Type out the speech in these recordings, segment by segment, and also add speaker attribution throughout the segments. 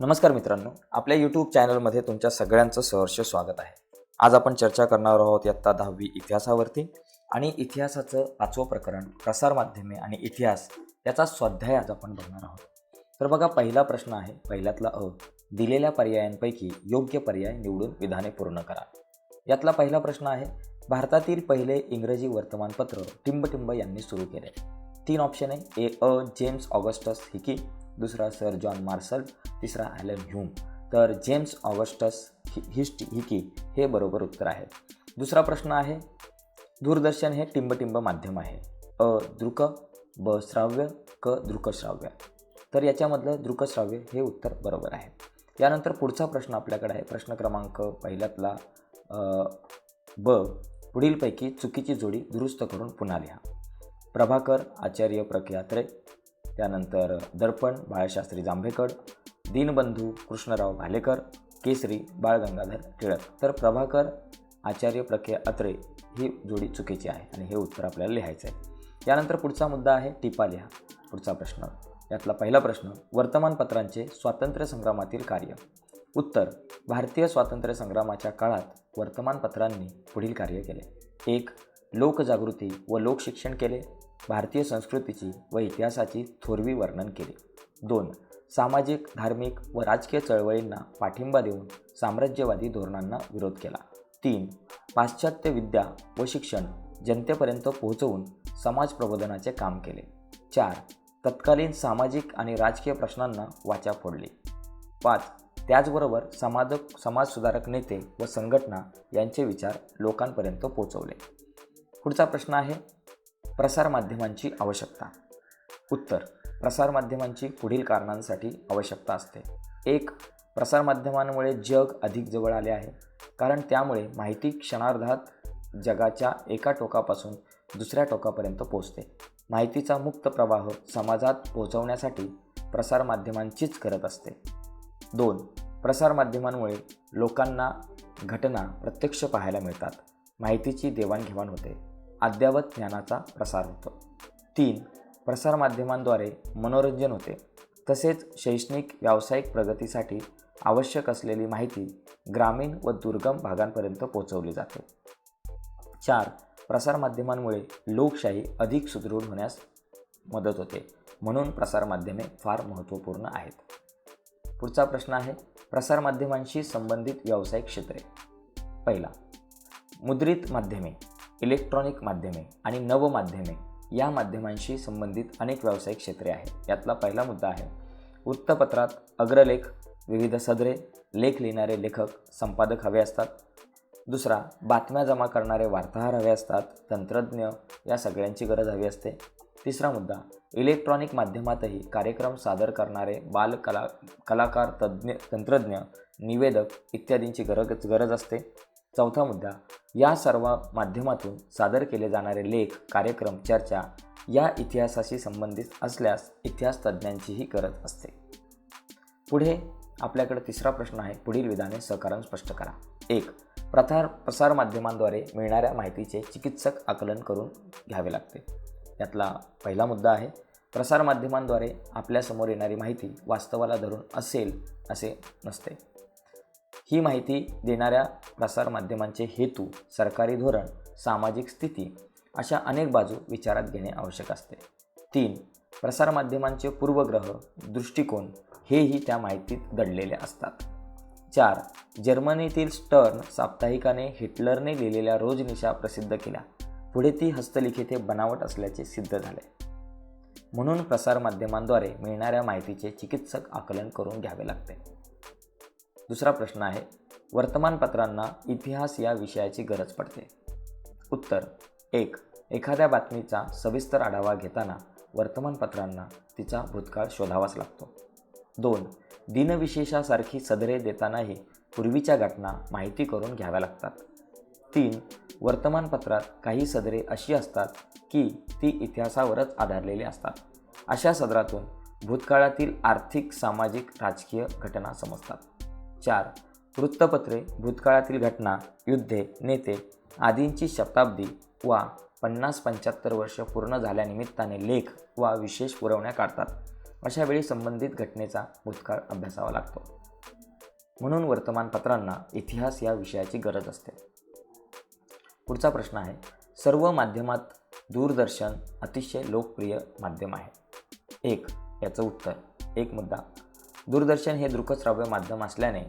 Speaker 1: नमस्कार मित्रांनो आपल्या यूट्यूब चॅनलमध्ये तुमच्या सगळ्यांचं सहर्ष स्वागत आहे. आज आपण चर्चा करणार आहोत इयत्ता दहावी इतिहासावरती आणि इतिहासाचं पाचवं प्रकरण प्रसारमाध्यमे आणि इतिहास याचा स्वाध्याय आज आपण बघणार आहोत. तर बघा पहिला प्रश्न आहे पहिल्यातला अ दिलेल्या पर्यायांपैकी योग्य पर्याय निवडून विधाने पूर्ण करा. यातला पहिला प्रश्न आहे भारतातील पहिले इंग्रजी वर्तमानपत्र टिंबटिंब यांनी सुरू केले. तीन ऑप्शन आहे ए अ जेम्स ऑगस्टस हिकी दुसरा सर जॉन मार्सल तिसरा ॲलन ह्यूम. तर जेम्स ऑगस्टस हिस्ट हिकी हे बरोबर उत्तर आहे. दुसरा प्रश्न आहे दूरदर्शन हे टिंबटिंब माध्यम आहे. अ दृक ब श्राव्य क दृकश्राव्य तर याच्यामधलं दृकश्राव्य हे उत्तर बरोबर आहे. यानंतर पुढचा प्रश्न आपल्याकडे आहे प्रश्न क्रमांक पहिल्यातला ब पुढीलपैकी चुकीची जोडी दुरुस्त करून पुन्हा लिहा. प्रभाकर आचार्य प्रख्यात्रे त्यानंतर दर्पण बाळशास्त्री जांभेकर दीनबंधू कृष्णराव भालेकर केसरी बाळ गंगाधर टिळक. तर प्रभाकर आचार्य प्रखे अत्रे ही जोडी चुकीची आहे आणि हे उत्तर आपल्याला लिहायचं आहे यानंतर पुढचा मुद्दा आहे टिपा लिहा. पुढचा प्रश्न. यातला पहिला प्रश्न वर्तमानपत्रांचे स्वातंत्र्य संग्रामातील कार्य. उत्तर भारतीय स्वातंत्र्य संग्रामाच्या काळात वर्तमानपत्रांनी पुढील कार्य केले. एक लोकजागृती व लोकशिक्षण केले. भारतीय संस्कृतीची व इतिहासाची थोरवी वर्णन केले. दोन सामाजिक धार्मिक व राजकीय चळवळींना पाठिंबा देऊन साम्राज्यवादी धोरणांना विरोध केला. तीन पाश्चात्य विद्या व शिक्षण जनतेपर्यंत पोहोचवून समाज प्रबोधनाचे काम केले. चार तत्कालीन सामाजिक आणि राजकीय प्रश्नांना वाचा फोडली. पाच त्याचबरोबर समाजक समाजसुधारक नेते व संघटना यांचे विचार लोकांपर्यंत पोहोचवले. पुढचा प्रश्न आहे प्रसारमाध्यमांची आवश्यकता. उत्तर प्रसारमाध्यमांची पुढील कारणांसाठी आवश्यकता असते. एक प्रसारमाध्यमांमुळे जग अधिक जवळ आले आहे कारण त्यामुळे माहिती क्षणार्धात जगाच्या एका टोकापासून दुसऱ्या टोकापर्यंत पोहोचते. माहितीचा मुक्त प्रवाह समाजात पोहोचवण्यासाठी प्रसारमाध्यमांचीच करत असते. दोन प्रसारमाध्यमांमुळे लोकांना घटना प्रत्यक्ष पाहायला मिळतात. माहितीची देवाणघेवाण होते. अद्ययावत ज्ञानाचा प्रसार होतो. तीन प्रसारमाध्यमांद्वारे मनोरंजन होते. तसेच शैक्षणिक व्यावसायिक प्रगतीसाठी आवश्यक असलेली माहिती ग्रामीण व दुर्गम भागांपर्यंत पोहोचवली जाते. चार प्रसारमाध्यमांमुळे लोकशाही अधिक सुदृढ होण्यास मदत होते. म्हणून प्रसारमाध्यमे फार महत्त्वपूर्ण आहेत. पुढचा प्रश्न आहे प्रसारमाध्यमांशी संबंधित व्यावसायिक क्षेत्रे. पहिला मुद्रित माध्यमे. इलेक्ट्रॉनिक माध्यमे आणि नवमाध्यमे या माध्यमांशी संबंधित अनेक व्यावसायिक क्षेत्रे आहेत. यातला पहिला मुद्दा आहे वृत्तपत्रात अग्रलेख विविध सदरे लेख लिहिणारे लेखक संपादक हवे असतात. दुसरा बातम्या जमा करणारे वार्ताहर हवे असतात तंत्रज्ञ या सगळ्यांची गरज हवी असते. तिसरा मुद्दा इलेक्ट्रॉनिक माध्यमातही कार्यक्रम सादर करणारे बालकला कलाकार तज्ज्ञ तंत्रज्ञ निवेदक इत्यादींची गरज गरज असते. चौथा मुद्दा या सर्व माध्यमातून सादर केले जाणारे लेख कार्यक्रम चर्चा या इतिहासाशी संबंधित असल्यास इतिहास तज्ज्ञांचीही गरज असते. पुढे आपल्याकडे तिसरा प्रश्न आहे. पुढील विधाने सहकारण स्पष्ट करा. एक प्रसार प्रसारमाध्यमांद्वारे मिळणाऱ्या माहितीचे चिकित्सक आकलन करून घ्यावे लागते. यातला पहिला मुद्दा आहे प्रसारमाध्यमांद्वारे आपल्यासमोर येणारी माहिती वास्तवाला धरून असेल असे नसते. ही माहिती देणाऱ्या प्रसारमाध्यमांचे हेतू सरकारी धोरण सामाजिक स्थिती अशा अनेक बाजू विचारात घेणे आवश्यक असते. तीन प्रसारमाध्यमांचे पूर्वग्रह दृष्टिकोन हेही त्या माहितीत दडलेले असतात. चार जर्मनीतील स्टर्न साप्ताहिकाने हिटलरने लिहिलेल्या रोजनिशा प्रसिद्ध केल्या. पुढे ती हस्तलिखित हे बनावट असल्याचे सिद्ध झाले. म्हणून प्रसारमाध्यमांद्वारे मिळणाऱ्या माहितीचे चिकित्सक आकलन करून घ्यावे लागते. दुसरा प्रश्न आहे वर्तमानपत्रांना इतिहास या विषयाची गरज पडते. उत्तर एक एखाद्या बातमीचा सविस्तर आढावा घेताना वर्तमानपत्रांना तिचा भूतकाळ शोधावाच लागतो. दोन दिनविशेषासारखी सदरे देतानाही पूर्वीच्या घटना माहिती करून घ्याव्या लागतात. तीन वर्तमानपत्रात काही सदरे अशी असतात की ती इतिहासावरच आधारलेली असतात. अशा सदरातून भूतकाळातील आर्थिक सामाजिक राजकीय घटना समजतात. चार वृत्तपत्रे भूतकाळातील घटना युद्धे नेते आदींची शताब्दी वा पन्नास पंच्याहत्तर वर्ष पूर्ण झाल्यानिमित्ताने लेख वा विशेष पुरवण्या काढतात. अशा वेळी संबंधित घटनेचा भूतकाळ अभ्यासावा लागतो. म्हणून वर्तमानपत्रांना इतिहास या विषयाची गरज असते. पुढचा प्रश्न आहे सर्व माध्यमात दूरदर्शन अतिशय लोकप्रिय माध्यम आहे. एक याचं उत्तर एक मुद्दा. दूरदर्शन हे दृकश्राव्य माध्यम असल्याने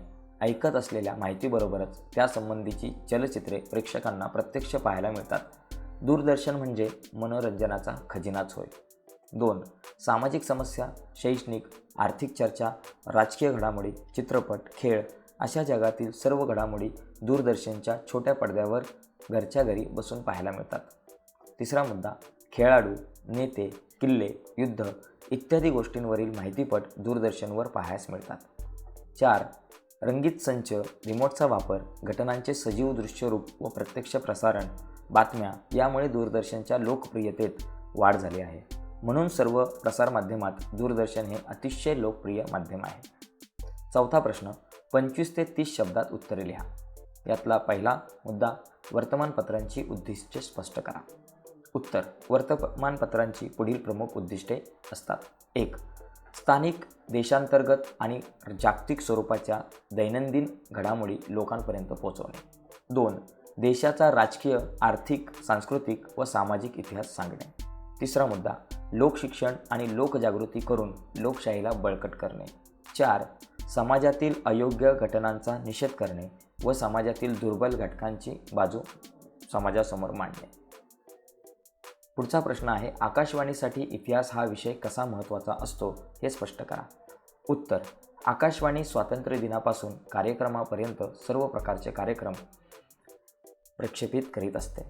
Speaker 1: ऐकत असलेल्या माहितीबरोबरच त्यासंबंधीची चलचित्रे प्रेक्षकांना प्रत्यक्ष पाहायला मिळतात. दूरदर्शन म्हणजे मनोरंजनाचा खजिनाच होय. दोन सामाजिक समस्या शैक्षणिक आर्थिक चर्चा राजकीय घडामोडी चित्रपट खेळ अशा जगातील सर्व घडामोडी दूरदर्शनच्या छोट्या पडद्यावर घरच्या घरी बसून पाहायला मिळतात. तिसरा मुद्दा खेळाडू नेते किल्ले युद्ध इत्यादी गोष्टींवरील माहितीपट दूरदर्शनवर पाहायस मिळतात. चार रंगीत संच रिमोटचा वापर घटनांचे सजीव दृश्यरूप व प्रत्यक्ष प्रसारण बातम्या यामुळे दूरदर्शनच्या लोकप्रियतेत वाढ झाली आहे. म्हणून सर्व प्रसारमाध्यमात दूरदर्शन हे अतिशय लोकप्रिय माध्यम आहे. चौथा प्रश्न पंचवीस ते तीस शब्दात उत्तरे लिहा. यातला पहिला मुद्दा वर्तमानपत्रांची उद्दिष्टे स्पष्ट करा. उत्तर. वर्तमानपत्रांची पुढील प्रमुख उद्दिष्टे असतात. एक स्थानिक देशांतर्गत आणि जागतिक स्वरूपाच्या दैनंदिन घडामोडी लोकांपर्यंत पोहोचवणे. दोन देशाचा राजकीय आर्थिक सांस्कृतिक व सामाजिक इतिहास सांगणे. तिसरा मुद्दा लोकशिक्षण आणि लोकजागृती करून लोकशाहीला बळकट करणे. चार समाजातील अयोग्य घटनांचा निषेध करणे व समाजातील दुर्बल घटकांची बाजू समाजासमोर मांडणे. पुढचा प्रश्न आहे आकाशवाणीसाठी इतिहास हा विषय कसा महत्त्वाचा असतो हे स्पष्ट करा. उत्तर आकाशवाणी स्वातंत्र्य दिनापासून कार्यक्रमापर्यंत सर्व प्रकारचे कार्यक्रम प्रक्षेपित करीत असते.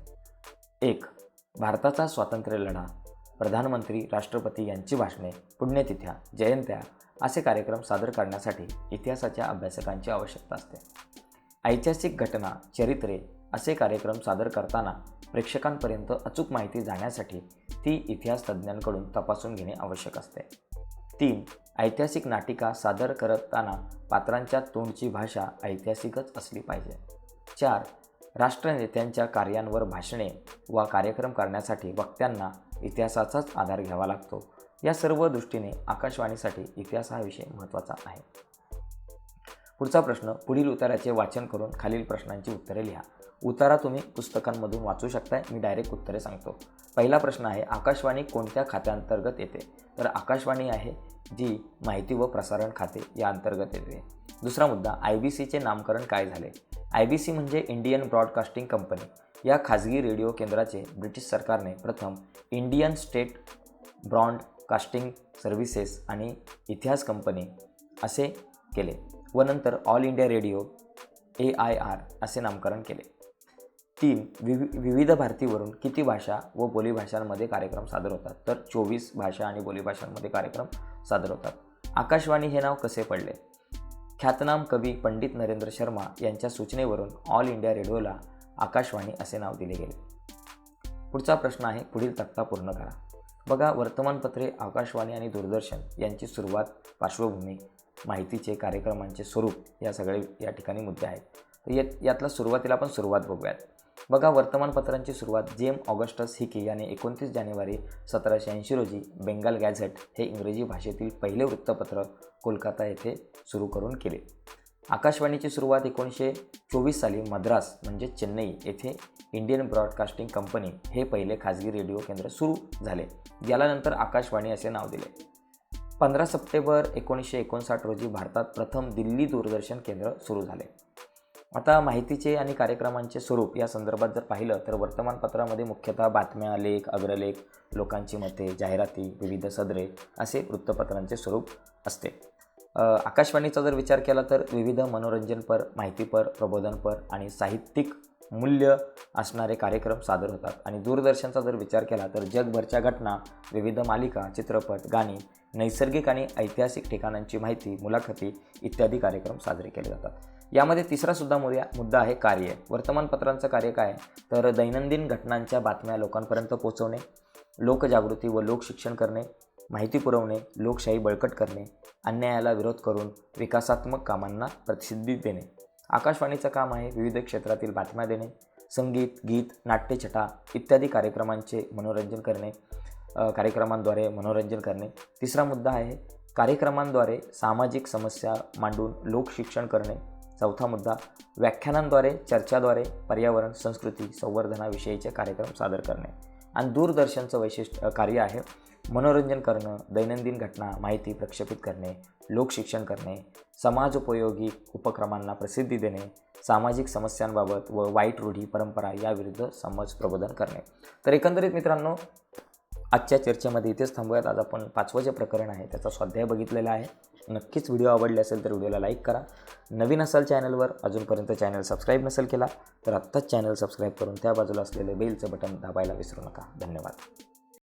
Speaker 1: एक भारताचा स्वातंत्र्य लढा. प्रधानमंत्री राष्ट्रपती यांची भाषणे पुण्यतिथ्या जयंत्या असे कार्यक्रम सादर करण्यासाठी इतिहासाच्या अभ्यासकांची आवश्यकता असते. ऐतिहासिक घटना चरित्रे असे कार्यक्रम सादर करताना प्रेक्षकांपर्यंत अचूक माहिती जाण्यासाठी ती इतिहास तज्ज्ञांकडून तपासून घेणे आवश्यक असते. तीन ऐतिहासिक नाटिका सादर करताना पात्रांच्या तोंडची भाषा ऐतिहासिकच असली पाहिजे. चार राष्ट्रनेत्यांच्या कार्यांवर भाषणे वा कार्यक्रम करण्यासाठी वक्त्यांना इतिहासाचाच आधार घ्यावा लागतो. या सर्व दृष्टीने आकाशवाणीसाठी इतिहास हा विषय महत्त्वाचा आहे. पुढचा प्रश्न पुढील उताराचे वाचन करून खालील प्रश्नांची उत्तरे लिहा. उतारा तुम्ही पुस्तकांमधून वाचू शकताय. मी डायरेक्ट उत्तरे सांगतो. पहिला प्रश्न आहे आकाशवाणी कोणत्या खात्याअंतर्गत येते? तर आकाशवाणी आहे जी माहिती व प्रसारण खाते या अंतर्गत येते. दुसरा मुद्दा आय बी सीचे नामकरण काय झाले? आय बी सी म्हणजे इंडियन ब्रॉडकास्टिंग कंपनी या खाजगी रेडिओ केंद्राचे ब्रिटिश सरकारने प्रथम इंडियन स्टेट ब्रॉडकास्टिंग सर्व्हिसेस आणि इतिहास कंपनी असे केले व नंतर All India Radio A I R असे नामकरण केले. तीन विवि विविध भारतीवरून किती भाषा व बोलीभाषांमध्ये कार्यक्रम सादर होतात? तर चोवीस भाषा आणि बोलीभाषांमध्ये कार्यक्रम सादर होतात. आकाशवाणी हे नाव कसे पडले? ख्यातनाम कवी पंडित नरेंद्र शर्मा यांच्या सूचनेवरून ऑल इंडिया रेडिओला आकाशवाणी असे नाव दिले गेले. पुढचा प्रश्न आहे पुढील तक्ता पूर्ण करा. बघा वर्तमानपत्रे आकाशवाणी आणि दूरदर्शन यांची सुरुवात पार्श्वभूमी माहितीचे कार्यक्रमांचे स्वरूप या सगळे या ठिकाणी मुद्दे आहेत. तर यात यातला सुरुवातीला आपण सुरुवात बघूयात. बघा वर्तमानपत्रांची सुरुवात जेम ऑगस्टस हिकी याने एकोणतीस जानेवारी सतराशे ऐंशी रोजी बेंगाल गॅझेट हे इंग्रजी भाषेतील पहिले वृत्तपत्र कोलकाता येथे सुरू करून केले. आकाशवाणीची सुरुवात एकोणीसशे चोवीस साली मद्रास म्हणजे चेन्नई येथे इंडियन ब्रॉडकास्टिंग कंपनी हे पहिले खाजगी रेडिओ केंद्र सुरू झाले. याला नंतर आकाशवाणी असे नाव दिले. पंधरा सप्टेंबर एकोणीसशे एकोणसाठ रोजी भारतात प्रथम दिल्ली दूरदर्शन केंद्र सुरू झाले. आता माहितीचे आणि कार्यक्रमांचे स्वरूप या संदर्भात जर पाहिलं तर वर्तमानपत्रामध्ये मुख्यतः बातम्या लेख अग्रलेख लोकांची मते जाहिराती विविध सदरे असे वृत्तपत्रांचे स्वरूप असते. आकाशवाणीचा जर विचार केला तर विविध मनोरंजनपर माहितीपर प्रबोधनपर आणि साहित्यिक मूल्य असणारे कार्यक्रम सादर होतात. आणि दूरदर्शनचा जर विचार केला तर जगभरच्या घटना विविध मालिका चित्रपट गाणी नैसर्गिक आणि ऐतिहासिक ठिकाणांची माहिती मुलाखती इत्यादी कार्यक्रम साजरे केले जातात. यामध्ये तिसरा सुद्धा मुद्या मुद्दा आहे कार्य. वर्तमानपत्रांचं कार्य काय? तर दैनंदिन घटनांच्या बातम्या लोकांपर्यंत पोहोचवणे लोकजागृती व लोकशिक्षण करणे माहिती पुरवणे लोकशाही बळकट करणे अन्यायाला विरोध करून विकासात्मक कामांना प्रसिद्धी देणे. आकाशवाणीचं काम आहे विविध क्षेत्रातील बातम्या देणे संगीत गीत नाट्यछटा इत्यादी कार्यक्रमांचे मनोरंजन करणे कार्यक्रमांद्वारे मनोरंजन करणे. तिसरा मुद्दा आहे कार्यक्रमांद्वारे सामाजिक समस्या मांडून लोकशिक्षण करणे. चौथा मुद्दा व्याख्यानांद्वारे चर्चाद्वारे पर्यावरण संस्कृती संवर्धनाविषयीचे कार्यक्रम सादर करणे. आणि दूरदर्शनचं वैशिष्ट्य कार्य आहे मनोरंजन करणं दैनंदिन घटना माहिती प्रक्षेपित करणे लोकशिक्षण करणे समाजोपयोगी उपक्रमांना प्रसिद्धी देणे सामाजिक समस्यांबाबत व वाईट रूढी परंपरा याविरुद्ध समज प्रबोधन करणे. तर एकंदरीत मित्रांनो आजच्या चर्चेमध्ये इथेच थांबूयात. आज आपण पाचवं जे प्रकरण आहे त्याचा स्वाध्याय बघितलेला आहे. नक्कीच व्हिडिओ आवडले असेल तर व्हिडिओला लाईक करा. नवीन असाल चॅनलवर अजूनपर्यंत चॅनल सबस्क्राईब नसेल केला तर आत्ताच चॅनल सबस्क्राईब करून त्या बाजूला असलेले बेलचं बटन दाबायला विसरू नका. धन्यवाद.